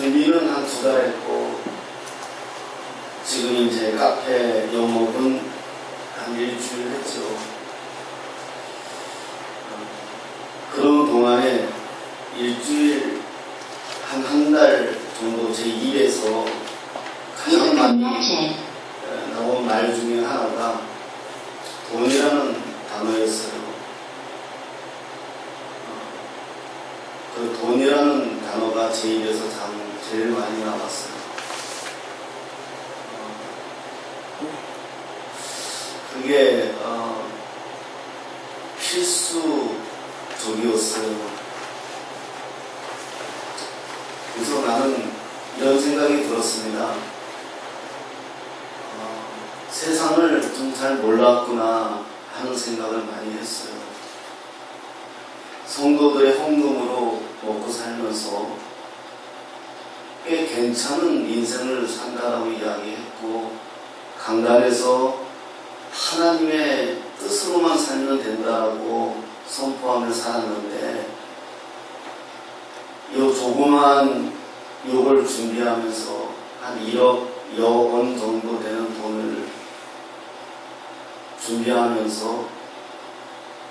준비는 한 두 달 했고 지금 이제 카페 영업은 한 일주일 했죠. 어, 그런 동안에 일주일 한 한 달 정도 제 입에서 가장 많이 에, 나온 말 중에 하나가 돈이라는 단어였어요. 어, 그 돈이라는 단어가 제 입에서 참 제일 많이 나왔어요. 어, 그게 어, 필수적이었어요. 그래서 나는 이런 생각이 들었습니다. 어, 세상을 좀 잘 몰랐구나 하는 생각을 많이 했어요. 성도들의 헌금으로 먹고 살면서 꽤 괜찮은 인생을 산다라고 이야기했고 강단에서 하나님의 뜻으로만 살면 된다고 선포하며 살았는데 이 조그만 욕을 준비하면서 한 1억 여원 정도 되는 돈을 준비하면서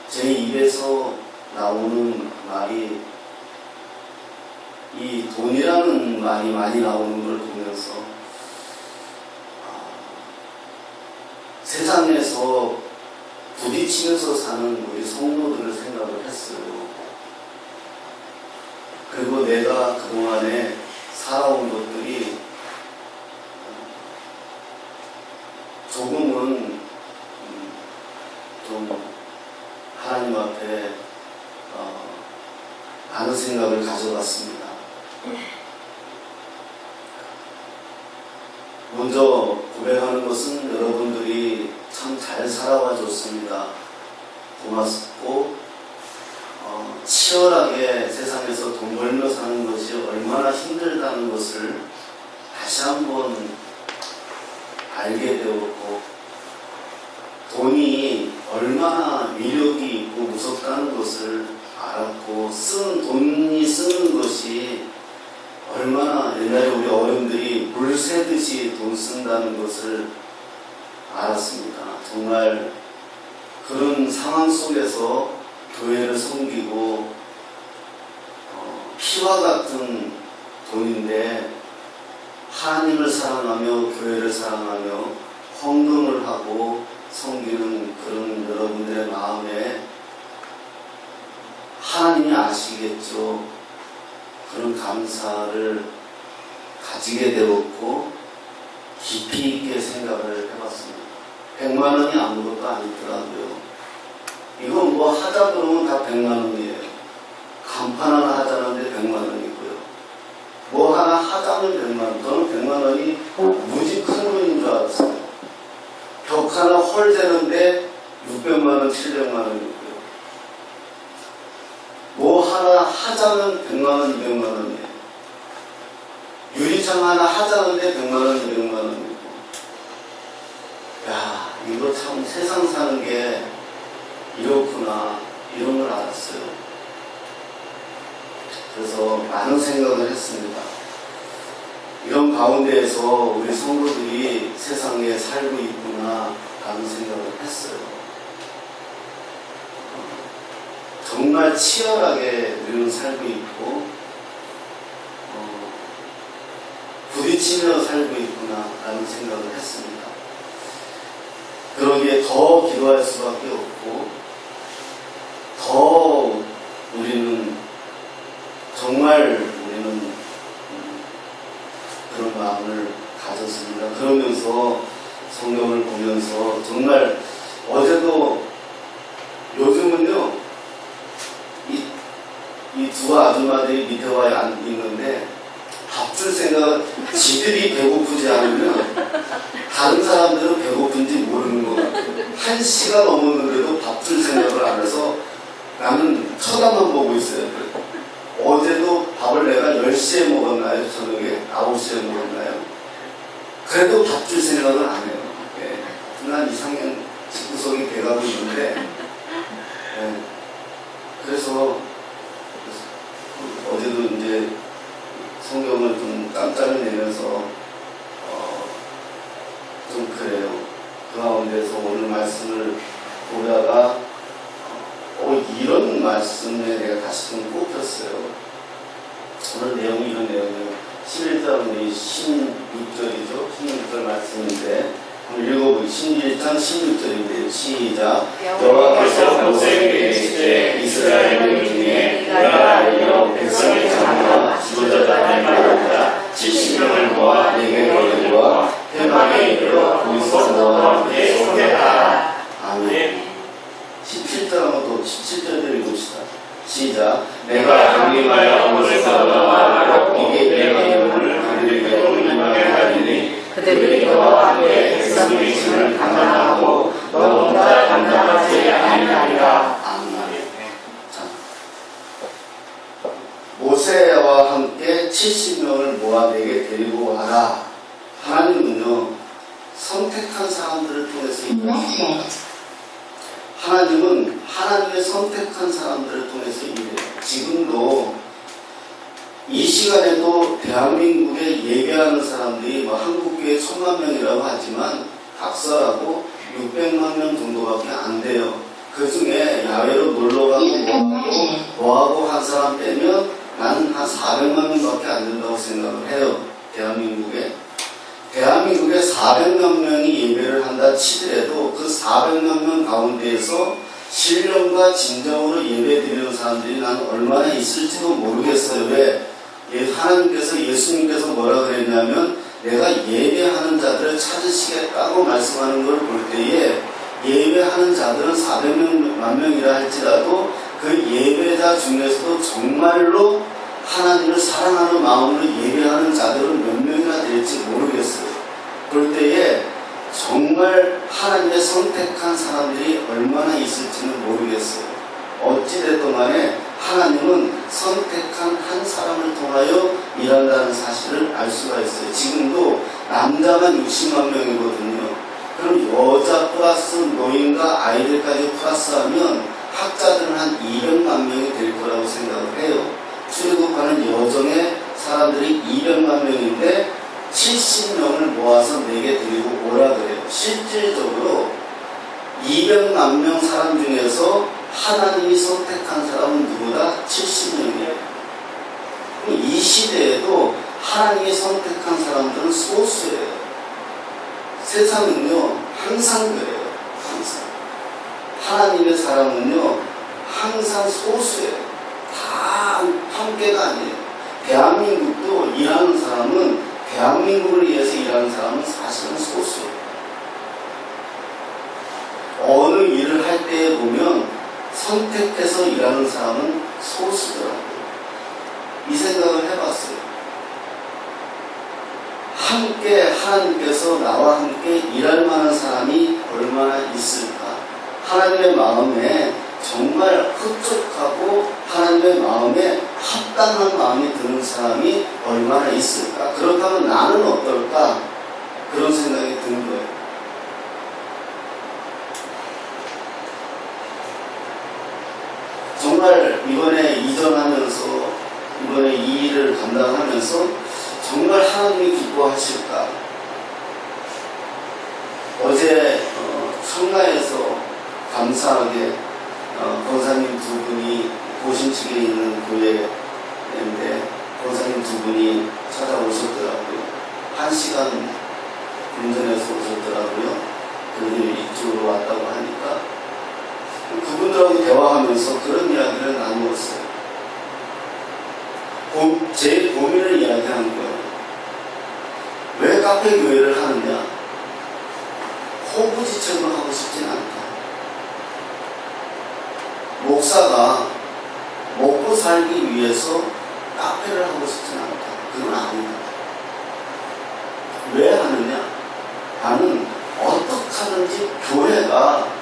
제 입에서 나오는 말이 이 돈이라는 말이 많이 나오는 걸 보면서 아, 세상에서 부딪히면서 사는 우리 성도들을 생각을 했어요. 그리고 내가 그동안에 살아온 것들이 조금은 음, 좀 하나님 앞에 어, 많은 생각을 가져봤습니다. 먼저 고백하는 것은 여러분들이 참 잘 살아와 줬습니다. 고맙고 어, 치열하게 세상에서 돈 벌며 사는 것이 얼마나 힘들다는 것을 다시 한번 알게 되었고 돈이 얼마나 위력이 있고 무섭다는 것을 알았고 쓰는 돈이 쓰는 것이 얼마나 옛날에 우리 어른들이 물 새듯이 돈 쓴다는 것을 알았습니다. 정말 그런 상황 속에서 교회를 섬기고 어, 피와 같은 돈인데 하나님을 사랑하며 교회를 사랑하며 헌금을 하고 섬기는 그런 여러분들의 마음에 하나님이 아시겠죠. 그런 감사를 가지게 되었고 깊이 있게 생각을 해봤습니다. 100만 원이 아무것도 아니더라고요. 이건 뭐 하다 그러면 다 100만 원이에요. 간판 하나 하자는데 100만 원이고요. 뭐 하나 하자면 100만 원. 저는 100만 원이 무지 큰 돈인 줄 알았어요. 벽 하나 헐대는데 600만 원, 700만 원이고요. 뭐 하나 하자면 100만 원, 200만 원이에요. 유리창 하나 하자는데 100만 원, 200만 원이고. 야, 이거 참 세상 사는 게 이렇구나, 이런 걸 알았어요. 그래서 많은 생각을 했습니다. 이런 가운데에서 우리 성도들이 세상에 살고 있구나, 라는 생각을 했어요. 정말 치열하게 우리는 살고 있고, 어, 부딪히며 살고 있구나, 라는 생각을 했습니다. 그러기에 더 기도할 수밖에 없고, 더 우리는 정말 우리는 음, 그런 마음을 가졌습니다. 그러면서 성경을 보면서 정말 어제도 요즘은요 이 이 두 아줌마들이 밑에 와 앉- 있는데 밥줄 생각 지들이 배고프지 않으면 다른 사람들은 배고픈지 모르는 것 같아요. 한 시가 넘었는데도 밥줄 생각을 안 해서 나는 쳐다만 보고 있어요. 어제도 밥을 내가 10시에 먹었나요? 저녁에? 9시에 먹었나요? 그래도 밥 줄 생각은 안 해요. 예. 난 이상형 집구석이 돼가고 있는데, 예. 그래서 어제도 이제 성경을 좀 짬짬이 내면서 어, 좀 그래요. 그 가운데서 오늘 말씀을 보다가 어, 이런 말씀에 내가 다시 좀 꼽혔어요. 오늘 내용이 이런 내용이에요. 11장 우리 16절이죠. 16절 말씀인데 한번 읽어보기 11장 16절인데 시작. 여호와께서 모세에게 이르시되 이스라엘 중에 내가 알려 백성의 장과 지도자들을 말하다. 70명을 모아 내게 거두어 대망에 이르러 거기서 너와 함께 소개하라. 아멘. 17절 한번 또 17절을 읽읍시다. 시작. 내가 강림하여 오늘 사도와 아랍에게 내가 이름을 그들에게 임하게 하리니 그들이 너와 함께 백성의 짐을 감당하고 너 혼자 감당하지 아니하리라. 모세와 함께 70명을 모아 내게 데리고 와라. 하나님은요 선택한 사람들을 통해서 일하십니다. 하나님은 하나님의 선택한 사람들을 통해서 일해요. 지금도 이 시간에도 대한민국에 예배하는 사람들이 뭐 한국교회 천만 명이라고 하지만 각설하고 600만 명 정도밖에 안 돼요. 그 중에 야외로 놀러 가고 뭐하고 뭐하고 한 사람 빼면 나는 한 400만 명밖에 안 된다고 생각을 해요. 대한민국에. 대한민국에 400만 명이 예배를 한다 치더라도 그 400만 명 가운데에서 신령과 진정으로 예배 드리는 사람들이 나는 얼마나 있을지도 모르겠어요. 왜? 예, 하나님께서 예수님께서 뭐라 그랬냐면 내가 예배하는 자들을 찾으시겠다고 말씀하는 걸 볼 때에 예배하는 자들은 400만 명이라 할지라도 그 예배자 중에서도 정말로 하나님을 사랑하는 마음으로 예배하는 자들은 몇 명이나 될지 모르겠어요. 그럴 때에 정말 하나님의 선택한 사람들이 얼마나 있을지는 모르겠어요. 어찌됐든 간에 하나님은 선택한 한 사람을 통하여 일한다는 사실을 알 수가 있어요. 지금도 남자만 60만 명이거든요. 그럼 여자 플러스 노인과 아이들까지 플러스하면 학자들은 한 200만 명이 될 거라고 생각을 해요. 출애굽하는 여정의 사람들이 200만 명인데 70명을 모아서 내게 드리고 오라 그래요. 실질적으로 200만 명 사람 중에서 하나님이 선택한 사람은 누구다? 70명이에요. 이 시대에도 하나님이 선택한 사람들은 소수예요. 세상은요, 항상 그래요. 항상. 하나님의 사람은요, 항상 소수예요. 다 함께가 아니에요. 대한민국도 일하는 사람은 대한민국을 위해서 일하는 사람은 사실은 소수예요. 어느 일을 할 때 보면 선택해서 일하는 사람은 소수더라고요. 이 생각을 해봤어요. 함께 하나님께서 나와 함께 일할 만한 사람이 얼마나 있을까? 하나님의 마음에 정말 흡족하고 하나님의 마음에 합당한 마음이 드는 사람이 얼마나 있을까? 그렇다면 나는 어떨까? 그런 생각이 드는 거예요. 정말 이번에 이전하면서 이번에 이 일을 감당하면서 정말 하나님이 기뻐하실까? 어제 어, 청라에서 감사하게 어, 권사님 두 분이 고신측에 있는 교회인데 권사님 두 분이 찾아오셨더라고요. 한 시간 운전해서 오셨더라고요. 그들이 이쪽으로 왔다고 하니까 그분들하고 대화하면서 그런 이야기를 나누었어요. 고, 제 고민을 이야기하는 거예요. 왜 카페 교회를 하느냐? 호구지책을 하고 싶진 않다. 목사가 먹고 살기 위해서 카페를 하고 싶진 않다. 그건 아니다. 왜 하느냐? 나는 어떻게 하든지 교회가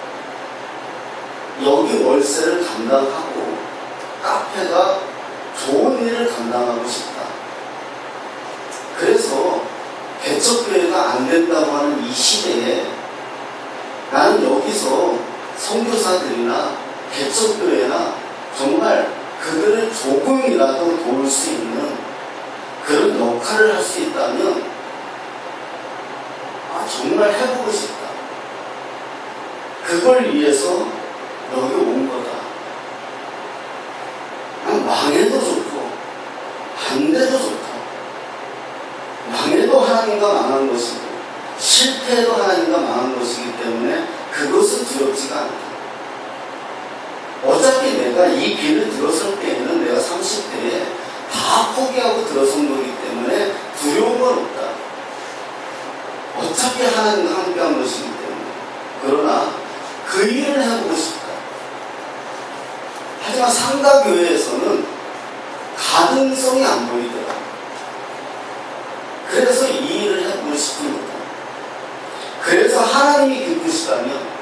여기 월세를 감당하고 카페가 좋은 일을 감당하고 싶다. 그래서 개척교회가 안 된다고 하는 이 시대에 나는 여기서 선교사들이나 개척교회나 정말 그들을 조금이라도 도울 수 있는 그런 역할을 할 수 있다면 아, 정말 해보고 싶다. 그걸 위해서 여기 온 거다. 그냥 망해도 좋고, 안 돼도 좋다. 망해도 하나님과 망한 것이고, 실패해도 하나님과 망한 것이기 때문에 그것은 두렵지가 않다. 어차피 내가 이 길을 들어설 때에는 내가 30대에 다 포기하고 들어선 거기 때문에 두려운 건 없다. 어차피 하나님과 함께 한 것이기 때문에. 그러나 그 일을 해보고 싶다. 하지만 상가교회에서는 가능성이 안 보이더라. 그래서 이 일을 해보고 싶은 거다. 그래서 하나님이 기쁘시다면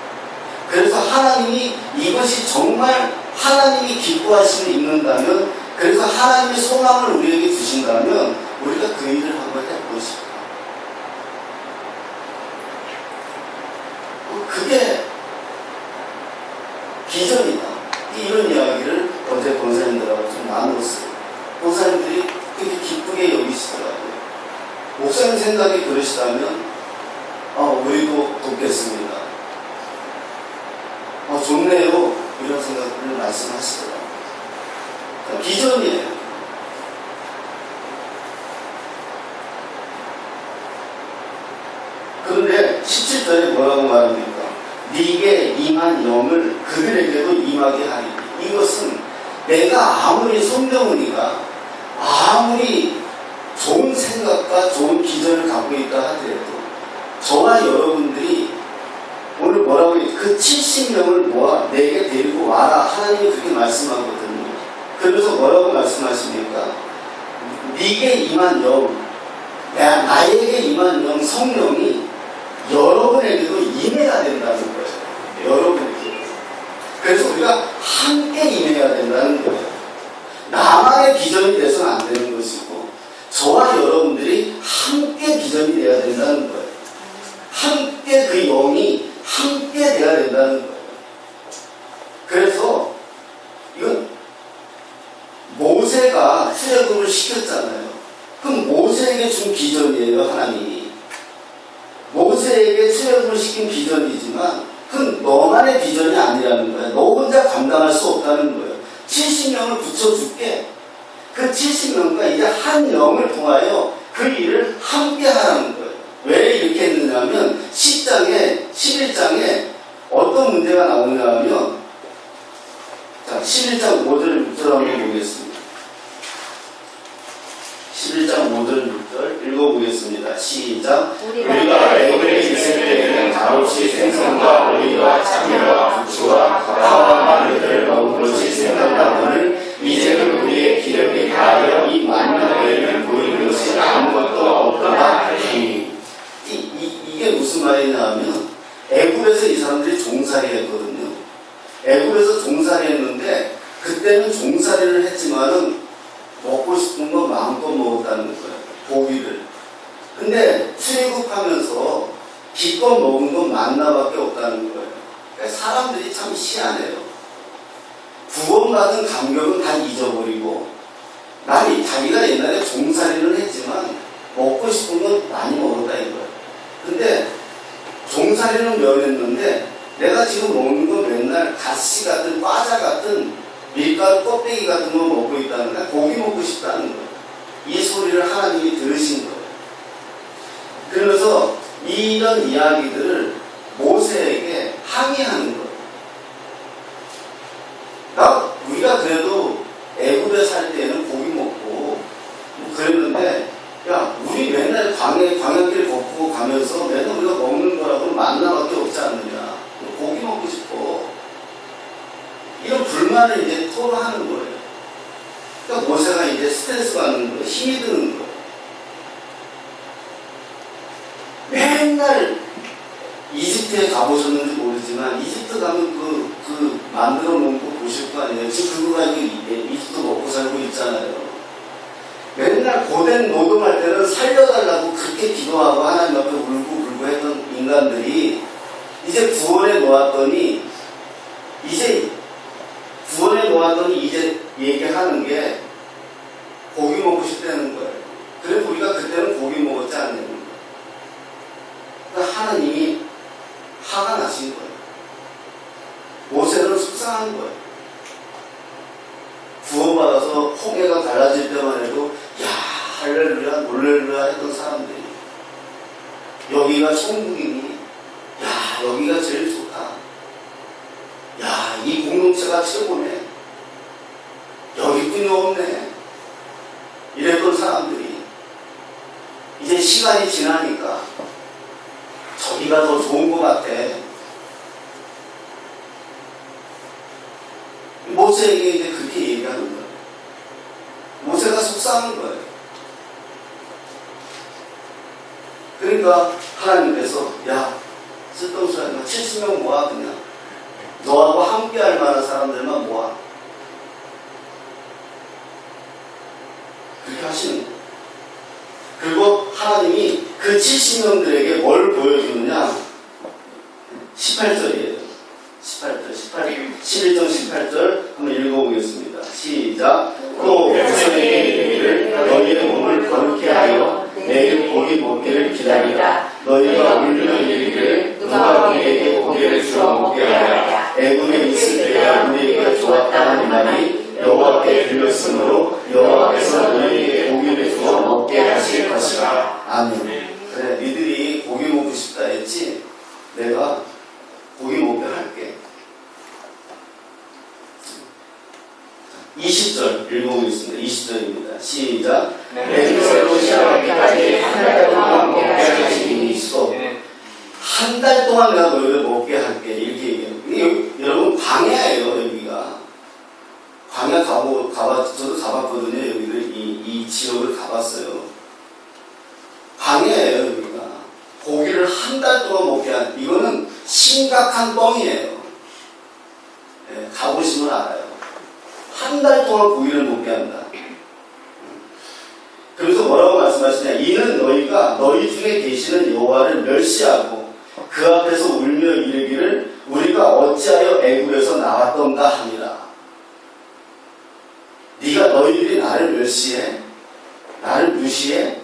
그래서 하나님이 이것이 정말 하나님이 기뻐하시는 있는다면 그래서 하나님의 소망을 우리에게 주신다면 우리가 그 일을 한번 해보고 싶다. 어, 그게 비전이다. 이런 이야기를 어제 권사님들하고 좀 나눴어요. 권사님들이 그렇게 기쁘게 여기시더라고요. 목사님 생각이 그러시다면 어, 우리도 돕겠습니다. 어, 좋네요. 이런 생각을 말씀하시더라고요. 그러니까 비전이에요. 그런데 17절에 뭐라고 말합니까? 네게 임한 영을 그들에게도 임하게 하리니 이것은 내가 아무리 손병훈이가 아무리 좋은 생각과 좋은 기전을 갖고 있다 하더라도 저와 여러분들이 오늘 뭐라고 해? 그 70명을 모아 내게 데리고 와라. 하나님이 그렇게 말씀하거든요. 그러면서 뭐라고 말씀하십니까? 네게 임한 영, 나- 나에게 임한 영, 성령이 여러분에게도 임해야 된다는 거예요. 여러분에게. 그래서 우리가 함께 임해야 된다는 거예요. 나만의 비전이 돼서는 안 되는 것이고, 저와 여러분들이 함께 비전이 돼야 된다는 거예요. 함께 그 영이 함께 돼야 된다는 거예요. 그래서 이건 모세가 출애굽을 시켰잖아요. 그럼 모세에게 준 비전이에요, 하나님이. 모세에게 출애굽을 시킨 비전이지만 그건 너만의 비전이 아니라는 거예요. 너 혼자 감당할 수 없다는 거예요. 70명을 붙여줄게. 그 70명과 이제 한 영을 통하여 그 일을 함께 하라는 거예요. 왜 이렇게 했느냐면 10장에 11장에 어떤 문제가 나오냐 하면 자 11장 5절 6절 한번 보겠습니다. 11장 5절 6절 읽어보겠습니다. 시작 우리가 애굽에 있을 때에는 값없이 생선과 오리와 참외와 부추와 파와 마늘을 먹은 것이 생각나거늘 이제는 우리의 기력이 다하여 이 만난 외에는 보이는 것이 아무것도 하니 이, 이, 이게 무슨 말이냐 하면 애굽에서 이 사람들이 종살이 했거든요. 애굽에서 종살이 했는데 그때는 종살이를 했지만은 먹고 싶은 거 마음껏 먹었다는 거예요. 고기를. 근데 출애굽하면서 기껏 먹은 건 만나밖에 없다는 거예요. 그러니까 사람들이 참 희한해요. 구원받은 감격은 다 잊어버리고 나이 자기가 옛날에 종살이를 했지만 먹고 싶은 건 많이 먹었다 이거예요. 근데 종살이는 면 했는데 내가 지금 먹는 건 맨날 가시 같은 과자 같은 밀가루 껍데기 같은 거 먹고 있다는 거야. 고기 먹고 싶다는 거예요. 이 소리를 하나님이 들으신 거예요. 그러면서 이런 이야기들을 모세에게 항의하는 거예요. 나 우리가 그래도 애굽에 살 때는 고기 먹고 뭐 그랬는데 야 우리 맨날 광야길 걷고 가면서 맨날 우리가 먹는 거라고 만나밖에 없지 않느냐 고기 먹고 싶어 불만을 이제 토로하는 거예요. 그러니까 모세가 이제 스트레스 받는 거예요. 힘이 드는 거예요. 맨날 이집트에 가보셨는지 모르지만 이집트 가면 그, 그 만들어 놓은 거 보실 거 아니에요. 지금 그거 가지고 이- 이집트 먹고 살고 있잖아요. 맨날 고된 노동할 때는 살려달라고 그렇게 기도하고 하나님 앞에 울고 불고 했던 인간들이 이제 구원에 놓았더니 이제 구원에 놓았더니 이제 얘기하는 게 고기 먹고 싶다는 거예요. 그래서 우리가 그때는 고기 먹었지 않냐는 거예요. 그러니까 하나님이 화가 나신 거예요. 모세는 속상한 거예요. 구원받아서 홍해가 갈라질 때만 해도 야 할렐루야 놀렐루야 했던 사람들이 여기가 천국이니 야 여기가 제일 공동체가 최고네. 여기뿐이 없네. 이랬던 사람들이 이제 시간이 지나니까 저기가 더 좋은 것 같아. 모세에게 이제 그렇게 얘기하는 거예요. 모세가 속상한 거예요. 그러니까 하나님께서 야 쓸데없는 사람 70명 모아 그냥 너하고 함께 할 만한 사람들만 모아. 그렇게 하시는. 그리고 하나님이 그 70명들에게 뭘 보여주느냐? 18절이에요. 18절 18, 11절 18절 한번 읽어보겠습니다. 시작. 또 백성에게 이르기를 너희의 몸을 거룩히 하여 내일 고기 먹기를 기다리라. 너희가 울면 이르기를 누가 우리에게 고기를 주어 먹게 하랴 애굽에 있을 때야 우리에게 좋았다 하는 말이 여호와께 들렸으므로 여호와께서 너희에게 고기를 주어 먹게 하실 것이라. 아멘. 그래 니들이 고기 먹고 싶다 했지? 내가 고기 먹게 할게 20절 읽어보겠습니다 20절입니다 시작 맹세로 시작하기까지 한 달 동안 먹게 하시니 있어 한 달 동안 내가 너희를 먹게 할게 이렇게 얘기해요. 이게 여기- 여러분 광야예요 여기가 광야 가보 가봤 저도 가봤거든요 여기를 이, 이 지역을 가봤어요. 광야예요 여기가 고기를 한 달 동안 먹게 한 이거는 심각한 뻥이에요. 예, 가보시면 알아요. 한 달 동안 고기를 먹게 한다. 그래서 뭐라고 말씀하시냐? 이는 너희가 너희 중에 계시는 여호와를 멸시하고 그 앞에서 울며 이르기를 우리가 어찌하여 애굽에서 나왔던가 하니라. 네가 너희들이 나를 멸시해? 나를 무시해?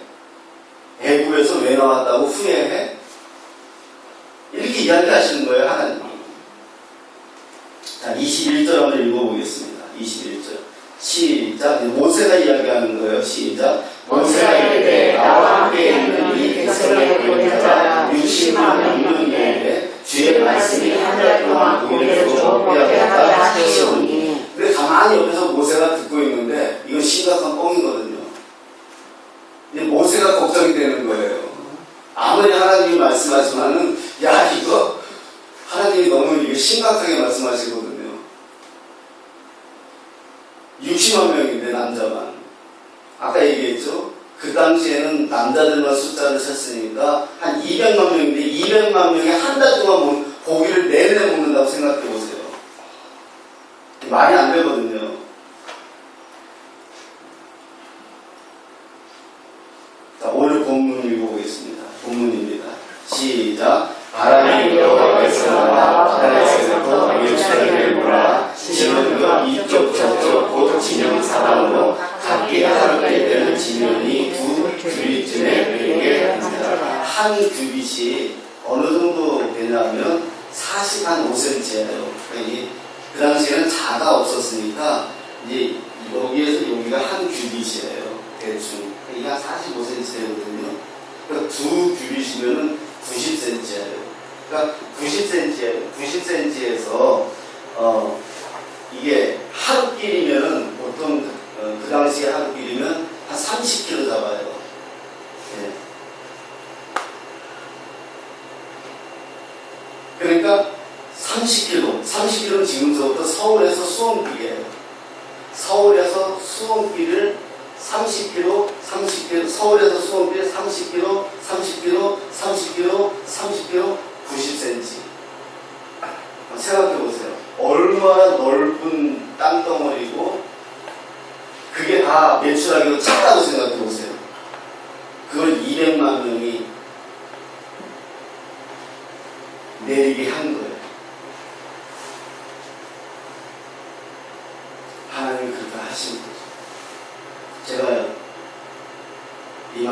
애굽에서 왜 나왔다고 후회해? 이렇게 이야기하시는 거예요 하나님이. 자 21절 한번 읽어보겠습니다. 21절 시작 모세가 이야기하는 거예요. 시작 모세가 이르되 나와 함께 있는 이 백성의 보내자 60만 명에게 주의 말씀이 한 달 동안 주어 먹게 하라 하시오니 근데 가만히 옆에서 모세가 듣고 있는데 이건 심각한 뻥이거든요. 이제 모세가 걱정이 되는 거예요. 아무리 하나님이 말씀하지만은 야 이거 하나님이 너무 이게 심각하게 말씀하시거든요. 60만 명인데 남자만 아까 얘기했죠. 그 당시에는 남자들만 숫자를 셌으니까 한 200만 명인데 200만 명이 한 달 동안 먹- 고기를 내내 먹는다고 생각해 보세요. 말이 안 되거든요.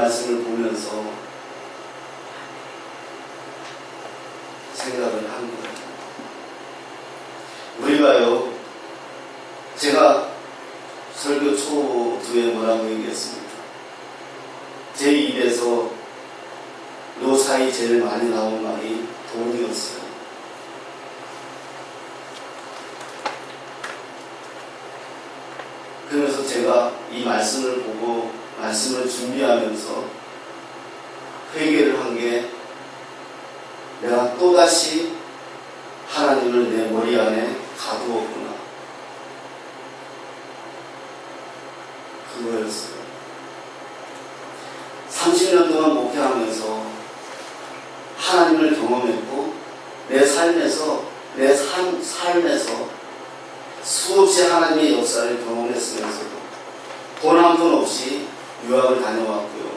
말씀을 보면서 생각을 한 거예요. 우리가요, 삶에서 수없이 하나님의 역사를 경험했으면서도 돈 한 푼 없이 유학을 다녀왔고요.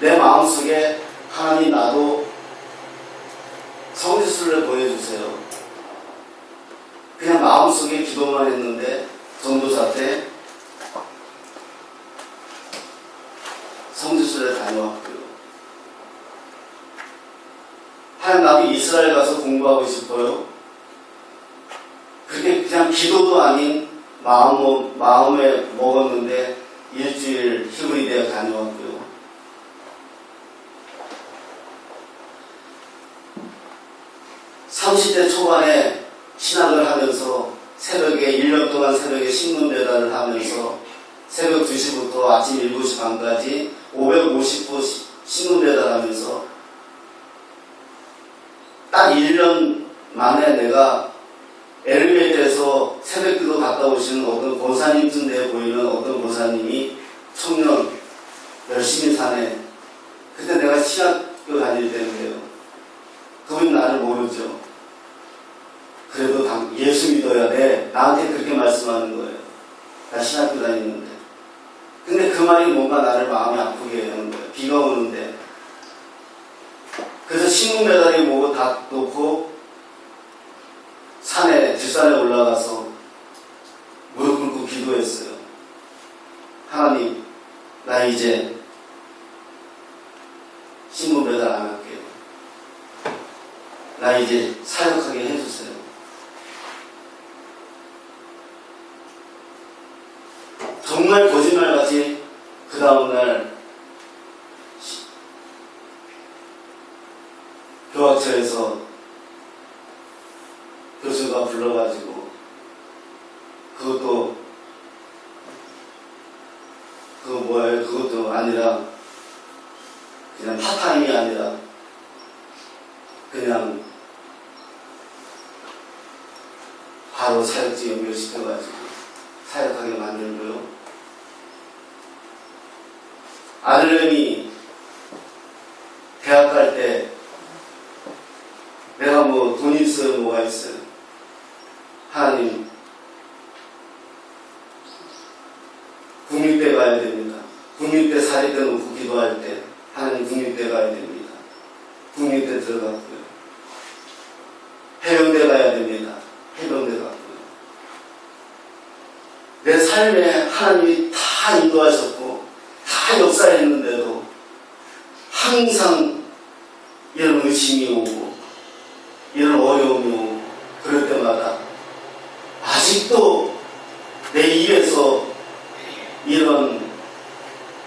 내 마음속에 하나님 나도 성지순례 보여주세요. 그냥 마음속에 기도만 했는데 전도사 때 성지순례 다녀왔고요. 하나님 나도 이스라엘 가서 공부하고 싶어요. 그게 그냥 기도도 아닌 마음, 마음에 먹었는데 일주일 히브리 대학 다녀왔고요. 30대 초반에 신학을 하면서 새벽에 1년 동안 새벽에 신문 배달을 하면서 새벽 2시부터 아침 7시 반까지 550부 신 사립대 놓고 기도할 때 하나님 국립대 가야 됩니다. 국립대 들어갔고요. 해병대 가야 됩니다. 해병대 갔고요. 내 삶에 하나님이 다 인도하셨고 다 역사했는데도 항상 이런 의심이 오고 이런 어려움이 오고 그럴 때마다 아직도 내 입에서 이런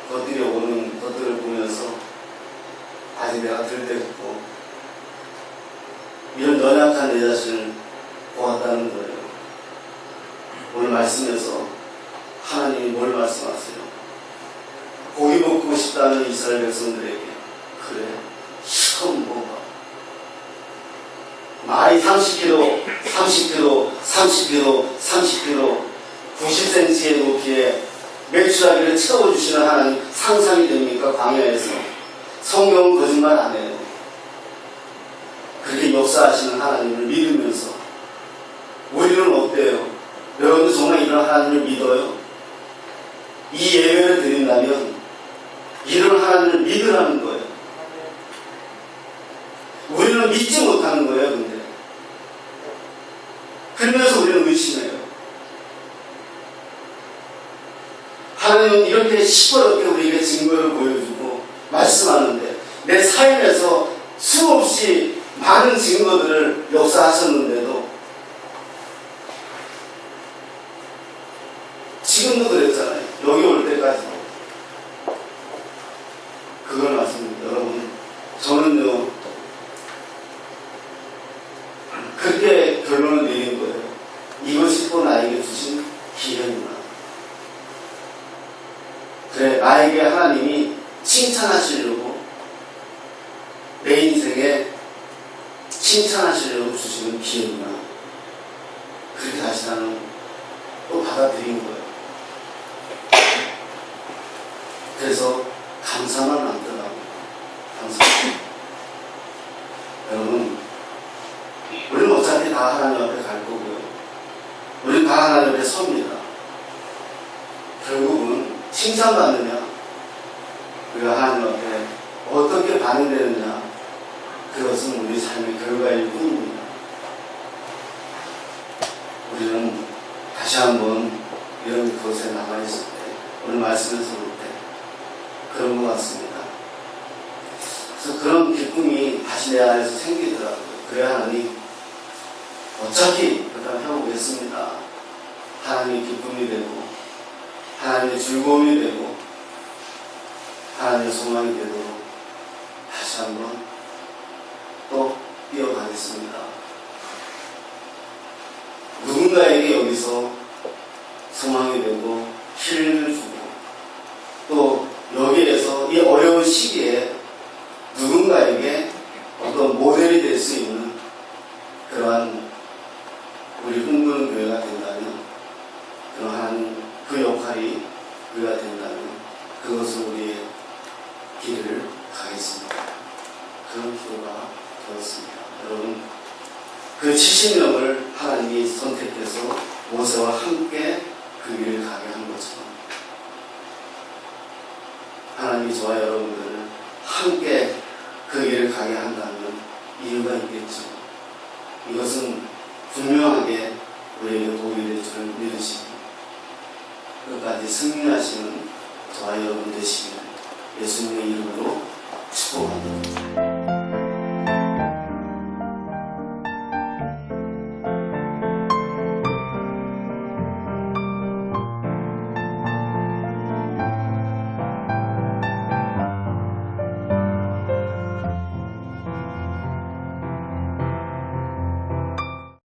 것들이 오는 것들을 보면서 아직 내가 들때없고 이런 연약한 내 자신을 보았다는 거예요. 오늘 말씀에서 하나님이 뭘 말씀하세요? 고기 먹고 싶다는 이스라엘 백성들에게 그래 처음 먹어 말이 30kg, 30kg, 30kg, 30kg, 90cm의 높이에 매출하기를 채워주시는 하나님 상상이 됩니까? 광야에서 성경은 거짓말 안 해요. 그렇게 역사하시는 하나님을 믿으면서 우리는 어때요? 여러분들 정말 이런 하나님을 믿어요? 이 예배를 드린다면 이런 하나님을 믿으라는 거예요. 우리는 믿지 못하는 거예요. 그러면서 우리는 의심해요. 하나님은 이렇게 시끄럽게 우리에게 증거를 보여주고 말씀하는데 내 삶에서 수없이 많은 증거들을 역사하셨는데도 지금도 그랬잖아요. 여기 올 때까지도. 그걸 말씀드립니다. 여러분, 저는요, 그때 결론을 내린 거예요. 이것이 또 나에게 주신 기회구나. 그래, 나에게 하나님이 칭찬하시려고 내 인생에 칭찬하시려고 주시는 기회구나. 그렇게 다시 나는 또 받아들인 거예요. 그래서 감사만 남더라고요. 감사. 여러분, 우리는 어차피 다 하나님 앞에 갈 거고요. 우리는 다 하나님 앞에 섭니다. 결국은 칭찬받느냐, 우리가 하나님 앞에 어떻게 반응되느냐, 그것은 우리 삶의 결과일 뿐입니다. 우리는 다시 한번 이런 곳에 남아있을 때, 오늘 말씀에서 볼 때, 그런 것 같습니다. 그래서 그런 기쁨이 다시 내 안에서 생기더라고요. 그래야 하나님, 어차피 일단 해보겠습니다. 하나님의 기쁨이 되고, 하나님의 즐거움이 되고, 하나님의 소망이 되도록 다시 한번 또 이어가겠습니다. 누군가에게 여기서 소망이 되고, 힐을 주고, 또 여기에서 이 어려운 시기에 누군가에게 어떤 모델이 될 수 있는 그러한 우리 꿈꾸는 교회가 된다면 그러한 그 역할이 우리가 된다면 그것은 우리의 길을 가겠습니다. 그런 기도가 되었습니다. 여러분 그 70명을 하나님이 선택해서 모세와 함께 그 길을 가게 한 것처럼 하나님이 저와 여러분들을 함께 그 길을 가게 한다면 이유가 있겠죠. 이것은 분명하게 우리에게 도움이 될줄 믿으시고 끝까지 승리하시는 저와 여러분 되시길 예수님의 이름으로 축복합니다.